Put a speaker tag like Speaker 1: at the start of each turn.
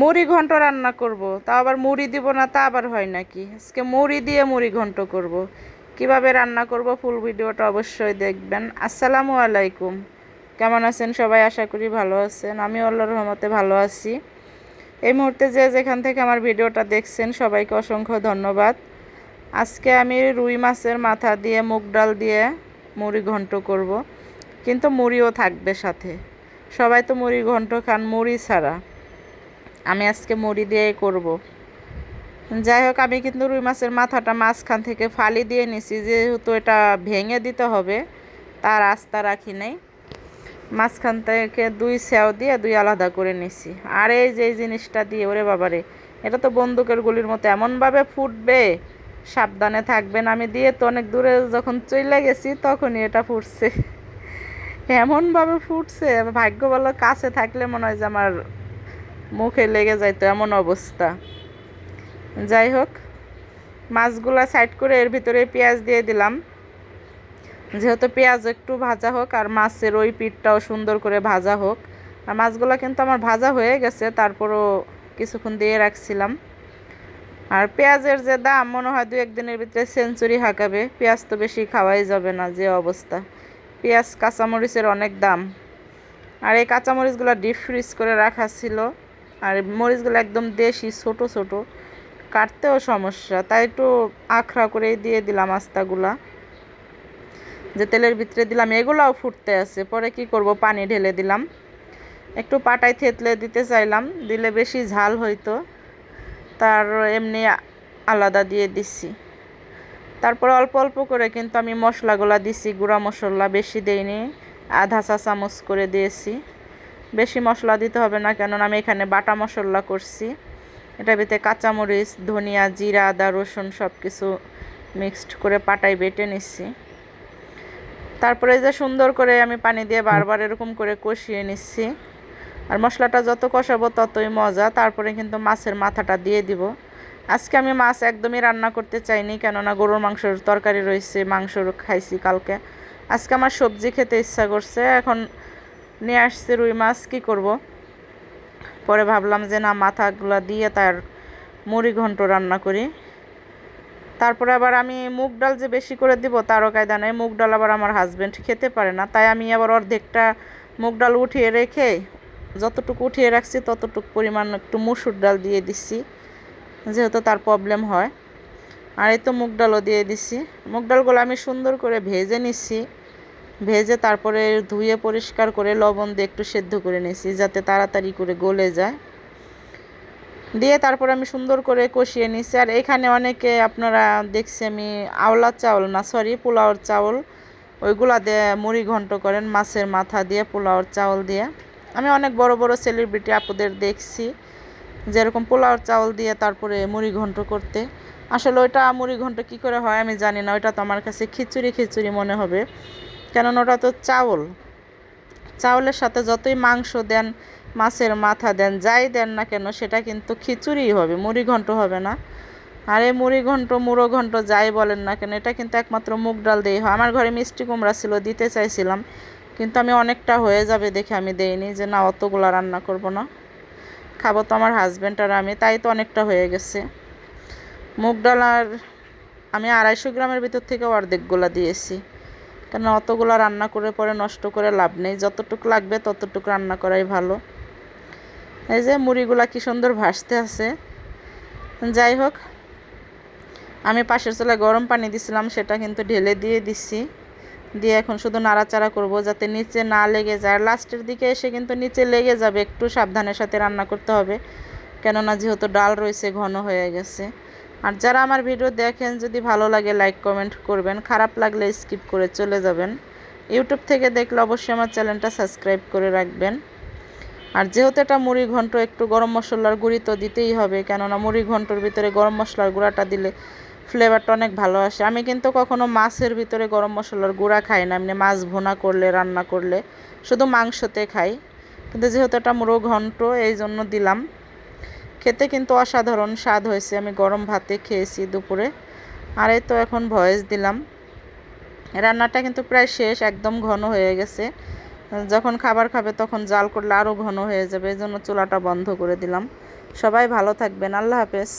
Speaker 1: মুড়ি ঘন্ট রান্না করব, তা আবার মুড়ি দিব না, তা আবার হয় নাকি? আজকে মুড়ি দিয়ে মুড়ি ঘন্ট করব। কীভাবে রান্না করব ফুল ভিডিওটা অবশ্যই দেখবেন। আসসালামু আলাইকুম। কেমন আছেন সবাই? আশা করি ভালো আছেন। আমি আল্লাহর রহমতে ভালো আছি। এই মুহূর্তে যে যেখান থেকে আমার ভিডিওটা দেখছেন, সবাইকে অসংখ্য ধন্যবাদ। আজকে আমি রুই মাছের মাথা দিয়ে, মুগ ডাল দিয়ে মুড়ি ঘন্ট করব। কিন্তু মুড়িও থাকবে সাথে। সবাই তো মুড়ি ঘন্ট খান, মুড়ি ছাড়া। আমি আজকে মুড়ি দিয়েই করব। যাই হোক, আমি কিন্তু রুই মাছের মাথাটা মাঝখান থেকে ফালি দিয়ে নিছি, যেহেতু এটা ভেঙে দিতে হবে, তার আস্থা রাখি নাই। মাঝখান থেকে দুই স্যাও দিয়ে দুই আলাদা করে নিছি। আর এই যে জিনিসটা দিয়ে, ওরে বাবারে, এটা তো বন্দুকের গুলির মতো এমনভাবে ফুটবে, সাবধানে থাকবেন। আমি দিয়ে তো অনেক দূরে যখন চলে গেছি, তখনই এটা ফুটছে। এমনভাবে ফুটছে ভাগ্য ভালো কাছে থাকলে মনে হয় যে আমার মুখে লেগে যাইতো এমন অবস্থা। যাই হোক, মাছগুলা সাইড করে এর ভিতরে পেঁয়াজ দিয়ে দিলাম। যেহেতু পেঁয়াজ একটু ভাজা হোক আর মাছের ওই পিঠটাও সুন্দর করে ভাজা হোক। আর মাছগুলো কিন্তু আমার ভাজা হয়ে গেছে, তারপরও কিছুক্ষণ দিয়ে রাখছিলাম। আর পেঁয়াজের যে দাম, মনে হয় দু একদিনের ভিতরে সেঞ্চুরি হাঁকাবে। পেঁয়াজ তো বেশি খাওয়াই যাবে না, যে অবস্থা। পেঁয়াজ, কাঁচামরিচের অনেক দাম। আর এই কাঁচামরিচগুলো ডিপ ফ্রিজ করে রাখা ছিল। আর মরিচগুলো একদম দেশি, ছোট ছোট। কাটতেও সমস্যা। তাই একটু আখড়া করেই দিয়ে দিলাম আস্তাগুলা। যে তেলের ভিতরে দিলাম, এগুলাও ফুটতে আছে। পরে কি করব? পানি ঢেলে দিলাম। একটু পাটায় থেতলে দিতে চাইলাম, দিলে বেশি ঝাল হইতো। তার এমনি আলাদা দিয়ে দিচ্ছি তারপরে অল্প অল্প করে কিন্তু আমি মশলাগুলা দিছি, গুঁড়া মশলা বেশি দেইনি। আধা চা চামচ করে দিয়েছি। বেশি মশলা দিতে হবে না, কেননা আমি এখানে বাটা মশলা করছি। এটার ভিতরে কাঁচামরিচ, ধনিয়া, জিরা, আদা, রসুন সব কিছু মিক্সড করে পাটায় বেটে নিচ্ছি তারপরে যে সুন্দর করে আমি পানি দিয়ে বারবার এরকম করে কষিয়ে নিচ্ছি আর মশলাটা যত কষাবো ততই মজা, তারপরে কিন্তু মাছের মাথাটা দিয়ে দিব। আজকে আমি মাছ একদমই রান্না করতে চাইনি, কেননা গরুর মাংসর তরকারি রয়েছে, মাংস খাইছি কালকে। আজকে আমার সবজি খেতে ইচ্ছা করছে, এখন নিয়ে আসছে রুই মাছ, কী করব? পরে ভাবলাম যে না, মাথাগুলো দিয়ে তার মুড়ি ঘন্ট রান্না করি। তারপরে আবার আমি মুগ ডাল যে বেশি করে দিব তারও কায়দা নেই। মুগ ডাল আবার আমার হাজব্যান্ড খেতে পারে না। তাই আমি আবার অর্ধেকটা মুগ ডাল উঠিয়ে রেখে যতটুকু উঠিয়ে রাখছি, ততটুকু পরিমাণ একটু মুসুর ডাল দিয়ে দিচ্ছি যেহেতু তার প্রবলেম হয়। আর এই তো মুগ ডালও দিয়ে দিচ্ছি মুগ ডালগুলো আমি সুন্দর করে ভেজে নিচ্ছি ভেজে তারপরে ধুয়ে পরিষ্কার করে লবণ দিয়ে একটু সেদ্ধ করে নিয়েছি, যাতে তাড়াতাড়ি করে গলে যায়। দিয়ে তারপর আমি সুন্দর করে কষিয়ে নিছি আর এখানে অনেকে আপনারা দেখছি আমি আওলা চাউল না সরি পোলাওর চাউল, ওইগুলা দিয়ে মুড়ি ঘন্ট করেন মাছের মাথা দিয়ে, পোলাওর চাউল দিয়ে। আমি অনেক বড় বড় সেলিব্রিটি আপুদের দেখছি, যেরকম পোলাওর চাউল দিয়ে তারপরে মুড়ি ঘন্ট করতে। আসলে ওইটা মুড়ি ঘন্ট কী করে হয় আমি জানি না, ওইটা তো আমার কাছে খিচুড়ি খিচুড়ি মনে হবে। কেননা ওটা তো চাউল। চাউলের সাথে যতই মাংস দেন, মাছের মাথা দেন, যাই দেন না কেন, সেটা কিন্তু খিচুড়িই হবে, মুড়ি ঘন্ট হবে না। আর এই মুড়ি ঘন্ট, মুড়ো ঘন্ট, যাই বলেন না কেন, এটা কিন্তু একমাত্র মুগ ডাল দিয়েই হয়। আমার ঘরে মিষ্টি কুমড়া ছিল, দিতে চাইছিলাম, কিন্তু আমি অনেকটা হয়ে যাবে দেখে আমি দেইনি যে না, অতগুলো রান্না করব না। খাব তো আমার হাজব্যান্ড আর আমি, তাই তো অনেকটা হয়ে গেছে। মুগ ডাল আর আমি আড়াইশো গ্রামের ভিতর থেকে অর্ধেকগুলো দিয়েছি। কেন অতগুলো রান্না করে পরে নষ্ট করে লাভ নেই। যতটুকু লাগবে ততটুকু রান্না করাই ভালো। এই যে মুড়িগুলা কি সুন্দর ভাসতে আছে। যাই হোক, আমি পাশের চুলায় গরম পানি দিছিলাম, সেটা কিন্তু ঢেলে দিয়ে দিচ্ছি দিয়ে এখন শুধু নাড়াচাড়া করব যাতে নিচে না লেগে যায়। লাস্টের দিকে এসে কিন্তু নিচে লেগে যাবে, একটু সাবধানের সাথে রান্না করতে হবে। কেননা যেহেতু ডাল রয়েছে, ঘন হয়ে গেছে। আর যারা আমার ভিডিও দেখেন, যদি ভালো লাগে লাইক কমেন্ট করবেন। খারাপ লাগলে স্কিপ করে চলে যাবেন। ইউটিউব থেকে দেখলে অবশ্যই আমার চ্যানেলটা সাবস্ক্রাইব করে রাখবেন। আর যেহেতু এটা মুড়ি ঘন্ট, একটু গরম মশলার গুঁড়ি তো দিতেই হবে। কেননা মুড়ি ঘন্টর ভিতরে গরম মশলার গুঁড়াটা দিলে ফ্লেভারটা অনেক ভালো আসে। আমি কিন্তু কখনো মাছের ভিতরে গরম মশলার গুঁড়া খাই না। এমনি মাছ ভোনা করলে, রান্না করলে শুধু মাংসতে খাই। কিন্তু যেহেতু এটা মুড়ো ঘন্ট এই জন্য দিলাম। খেতে কিন্তু অসাধারণ স্বাদ হয়েছে। আমি গরম ভাতে খেয়েছি দুপুরে। আর এই তো এখন ভয়েস দিলাম। রান্নাটা কিন্তু প্রায় শেষ, একদম ঘন হয়ে গেছে। যখন খাবার খাবে তখন জাল করলে আরও ঘন হয়ে যাবে। এই জন্য চুলাটা বন্ধ করে দিলাম। সবাই ভালো থাকবেন। আল্লাহ হাফেজ।